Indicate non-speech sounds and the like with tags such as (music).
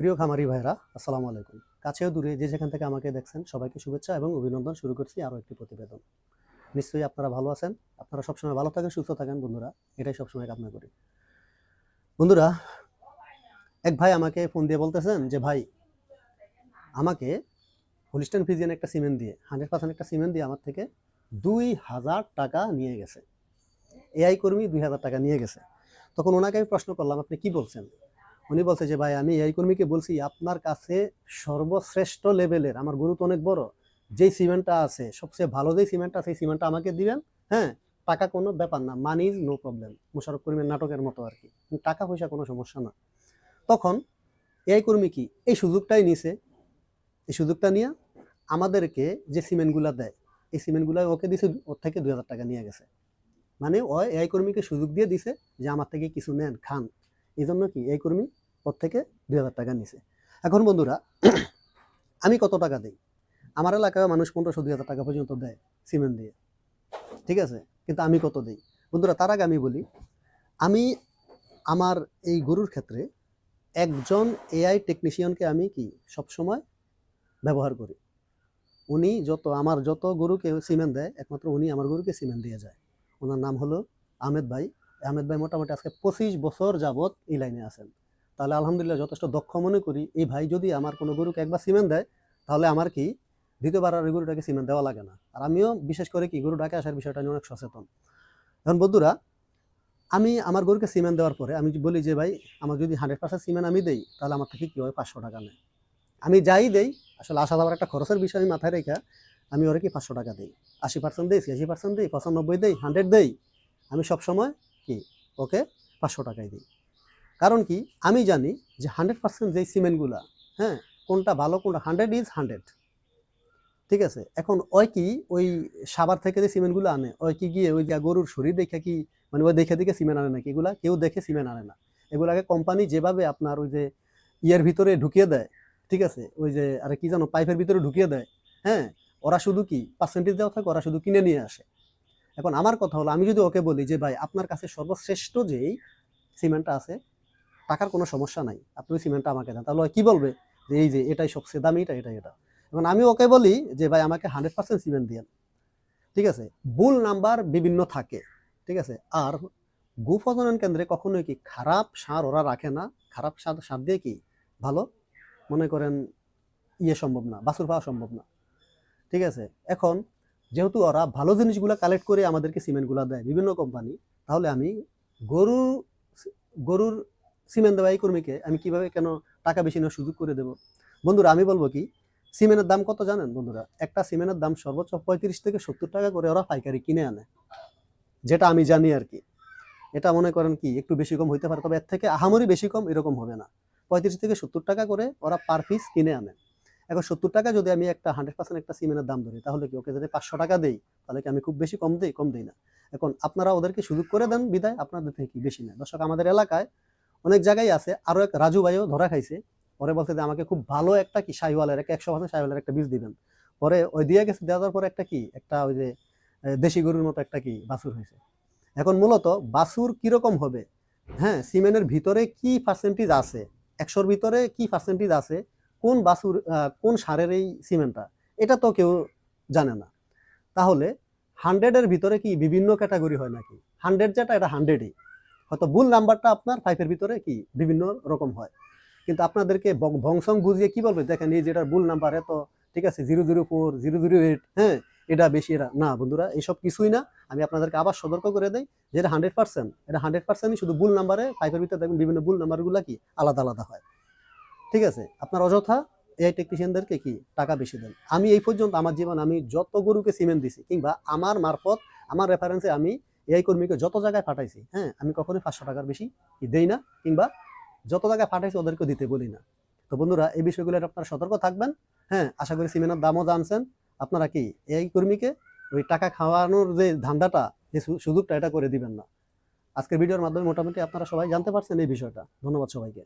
প্রিয় খামারি ভাইরা আসসালামু আলাইকুম। কাছেও দূরে যে যেখান থেকে আমাকে দেখছেন, সবাইকে শুভেচ্ছা এবং অভিনন্দন শুরু করছি আরও একটি প্রতিবেদন। নিশ্চয়ই আপনারা ভালো আছেন, আপনারা সবসময় ভালো থাকেন, সুস্থ থাকেন বন্ধুরা, এটাই সবসময় কামনা করি। বন্ধুরা, এক ভাই আমাকে ফোন দিয়ে বলতেছেন যে, ভাই, আমাকে হোলিস্টান ফিজিয়ান একটা সিমেন্ট দিয়ে হান্ড্রেড পার্সেন্ট একটা সিমেন্ট দিয়ে আমার থেকে দুই হাজার টাকা নিয়ে গেছে। এআই কর্মী দুই হাজার টাকা নিয়ে গেছে। তখন ওনাকে আমি প্রশ্ন করলাম, আপনি কি বলছেন? উনি বলছে যে, ভাই, আমি এই কর্মীকে বলছি, আপনার কাছে সর্বশ্রেষ্ঠ লেভেলের, আমার গরু তো অনেক বড়, যেই সিমেন্টটা আছে, সবচেয়ে ভালো যেই সিমেন্টটা সেই সিমেন্টটা আমাকে দিবেন হ্যাঁ টাকা কোনো ব্যাপার না money is no problem Mosharraf কর্মীর নাটকের মতো আর কি টাকা পয়সা কোনো সমস্যা না। তখন এই কর্মী কি, এই সুযোগটাই নিছে, এই সুযোগটা নিয়ে আমাদেরকে যে সিমেন্টগুলা দেয়, এই সিমেন্টগুলা ওকে দিছে, ওর থেকে দুই হাজার টাকা নিয়ে গেছে। মানে ও এই কর্মীকে সুযোগ দিয়ে দিছে যে, আমার থেকে কিছু নেন, খান। এই জন্য কি, এই কর্মী ওর থেকে দুই হাজার টাকা নিছে। এখন বন্ধুরা, (clears throat) আমি কত টাকা দিই? আমার এলাকায় মানুষ পনেরোশো, দুই হাজার টাকা পর্যন্ত দেয় সিমেন্ট দিয়ে। ঠিক আছে? কিন্তু আমি কত দিই? বন্ধুরা, তার আগে আমি বলি, আমি আমার এই গরুর ক্ষেত্রে একজন এআই টেকনিশিয়ানকে আমি কি সবসময় ব্যবহার করি? উনি যত, আমার যত গরুকে সিমেন্ট দেয়, একমাত্র উনি আমার গরুকে সিমেন্ট দিয়ে যায়। ওনার নাম হলো আহমেদ ভাই। আহমেদ ভাই মোটামুটি আজকে পঁচিশ বছর যাবত এই লাইনে আছেন। তাহলে আলহামদুলিল্লাহ যথেষ্ট দক্ষ মনে করি। এই ভাই যদি আমার কোনো গরুকে একবার সিমেন্ট দেয়, তাহলে আমার কি দ্বিতীয়বার আর গরুটাকে সিমেন্ট দেওয়া লাগে না। আর আমিও বিশেষ করে কি গরু ডাকে আসার বিষয়টা নিয়ে অনেক সচেতন। এখন বন্ধুরা, আমি আমার গরুকে সিমেন্ট দেওয়ার পরে আমি বলি যে, ভাই আমার যদি হান্ড্রেড পার্সেন্ট সিমেন্ট আমি দেই, তাহলে আমার থেকে কী হয়? পাঁচশো টাকা নেয়। আমি যাই দেই, আসলে আসা যাওয়ার একটা খরচের বিষয় আমি মাথায় রেখা আমি ওরা কি পাঁচশো টাকা দিই। আশি পার্সেন্ট দিই, ছিয়াশি পার্সেন্ট দিই, পঁচানব্বই দিই হান্ড্রেড দেই। আমি সবসময় কি, ওকে পাঁচশো টাকায় দিই। কারণ কি? আমি জানি যে হান্ড্রেড পার্সেন্ট যেই সিমেন্টগুলা হ্যাঁ কোনটা ভালো, কোনটা হান্ড্রেড ইজ হান্ড্রেড ঠিক আছে? এখন ওই কি ওই সাবার থেকে যে সিমেন্টগুলো আনে, ওই কি গিয়ে ওই গরুর শরীর দেখে কি মানে ওই দেখে দেখে সিমেন্ট আনে নাকি? এগুলা কেউ দেখে সিমেন্ট আনে না। এগুলাকে কোম্পানি যেভাবে আপনার ওই যে ইয়ের ভিতরে ঢুকিয়ে দেয়, ঠিক আছে? ওই যে আরে কি জানো, পাইপের ভিতরে ঢুকিয়ে দেয় হ্যাঁ? ওরা শুধু কি পার্সেন্টেজ দেওয়া থাকে, ওরা শুধু কিনে নিয়ে আসে। এখন আমার কথা হলো, আমি যদি ওকে বলি যে, ভাই, আপনার কাছে সর্বশ্রেষ্ঠ যেই সিমেন্টটা আছে টাকার কোনো সমস্যা নাই। আপনি ওই সিমেন্টটা আমাকে দেন। তাহলে কি বলবে? যে এই যে এটাই সবচেয়ে দামি, এটা এটা এটা। এবং আমি ওকে বলি যে, ভাই, আমাকে হান্ড্রেড পার্সেন্ট সিমেন্ট দিয়েন। ঠিক আছে? ভুল নাম্বার বিভিন্ন থাকে। ঠিক আছে? আর গু প্রজনন কেন্দ্রে কখনোই কি খারাপ সার ওরা রাখে না? খারাপ সার সার দিয়ে কি ভালো? মনে করেন ইয়ে সম্ভব না, বাছুর পাওয়া সম্ভব না। ঠিক আছে? এখন যেহেতু ওরা ভালো জিনিসগুলো কালেক্ট করে আমাদেরকে সিমেন্টগুলো দেয় বিভিন্ন কোম্পানি, তাহলে আমি গরু গরুর সিমেন্ট দেওয়া এই কর্মীকে আমি কীভাবে কেন টাকা বেশি নেওয়ার সুযোগ করে দেব? বন্ধুরা, আমি বলব কি, সিমেন্টের দাম কত জানেন বন্ধুরা? একটা সিমেন্টের দাম সর্বোচ্চ পঁয়ত্রিশ থেকে সত্তর টাকা করে ওরা পাইকারি কিনে আনে। যেটা আমি জানি আর কি। এটা মনে করেন কি, একটু বেশি কম হইতে পারে, তবে এর থেকে আহামরি বেশি কম এরকম হবে না। পঁয়ত্রিশ থেকে সত্তর টাকা করে ওরা পার পিস কিনে আনে। এখন সত্তর টাকা যদি আমি একটা হান্ড্রেড পার্সেন্ট একটা সিমেন্টের দাম ধরি, তাহলে কি ওকে যদি পাঁচশো টাকা দেই, তাহলে কি আমি খুব বেশি কম দিই কম দিই না? এখন আপনারা ওদেরকে সুযোগ করে দেন বিদায়, আপনাদের থেকে কি বেশি না দর্শক, আমাদের এলাকায় অনেক জায়গায় আছে। আরও এক রাজু ভাইও ধরা খাইছে। পরে বলছে যে, আমাকে খুব ভালো একটা কি শাহিওয়ালের একটা একশো পার্সেন্ট শাহিওয়ালের একটা বীজ দিবেন। পরে ওই দিয়ে গেছে, দেওয়ার পরে একটা কি, একটা ওই যে দেশি গরুর মতো একটা কি বাছুর হয়েছে। এখন মূলত বাছুর কীরকম হবে? হ্যাঁ সিমেন্টের ভিতরে কি পার্সেন্টেজ আছে? একশোর ভিতরে কি পার্সেন্টেজ আছে? কোন বাছুর কোন সারের এই সিমেন্টটা? এটা তো কেউ জানে না। তাহলে হান্ড্রেডের ভিতরে কি বিভিন্ন ক্যাটাগরি হয় নাকি? হান্ড্রেড যেটা, এটা হান্ড্রেডই হয়তো ভুল নাম্বারটা আপনার ফাইভের ভিতরে কি বিভিন্ন রকম হয়। কিন্তু আপনাদেরকে ভংসং বুঝিয়ে কি বলবে? দেখেন এই যেটার ভুল নাম্বার, এত, ঠিক আছে zero zero four zero zero eight হ্যাঁ এটা বেশি এরা না, বন্ধুরা, এইসব কিছুই না। আমি আপনাদেরকে আবার সতর্ক করে দেই যেটা হান্ড্রেড পার্সেন্ট এটা হান্ড্রেড পার্সেন্টই শুধু ভুল নাম্বারে ফাইভের ভিতরে দেখবেন বিভিন্ন ভুল নাম্বারগুলো কি আলাদা আলাদা হয়। ঠিক আছে, আপনার অযথা এআই টেকনিশিয়ানদেরকে কি টাকা বেশি দেন? আমি এই পর্যন্ত আমার জীবন আমি যত গরুকে সিমেন্ট দিছি কিংবা আমার মারফত, আমার রেফারেন্সে আমি এআই কর্মীকে যত জায়গায় পাঠাইছি হ্যাঁ আমি কখনোই পাঁচশো টাকার বেশি দেই না, কিংবা যত জায়গায় পাঠাইছি ওদেরকে দিতে বলি না। তো বন্ধুরা, এই বিষয়গুলো আপনারা সতর্ক থাকবেন হ্যাঁ আশা করি সিমেন্টের দামও জানছেন। আপনারা কি এআই কর্মীকে ওই টাকা খাওয়ানোর যে ধান্দাটা, যে সুযোগটা, এটা করে দিবেন না? আজকের ভিডিওর মাধ্যমে মোটামুটি আপনারা সবাই জানতে পারছেন এই বিষয়টা। ধন্যবাদ সবাইকে।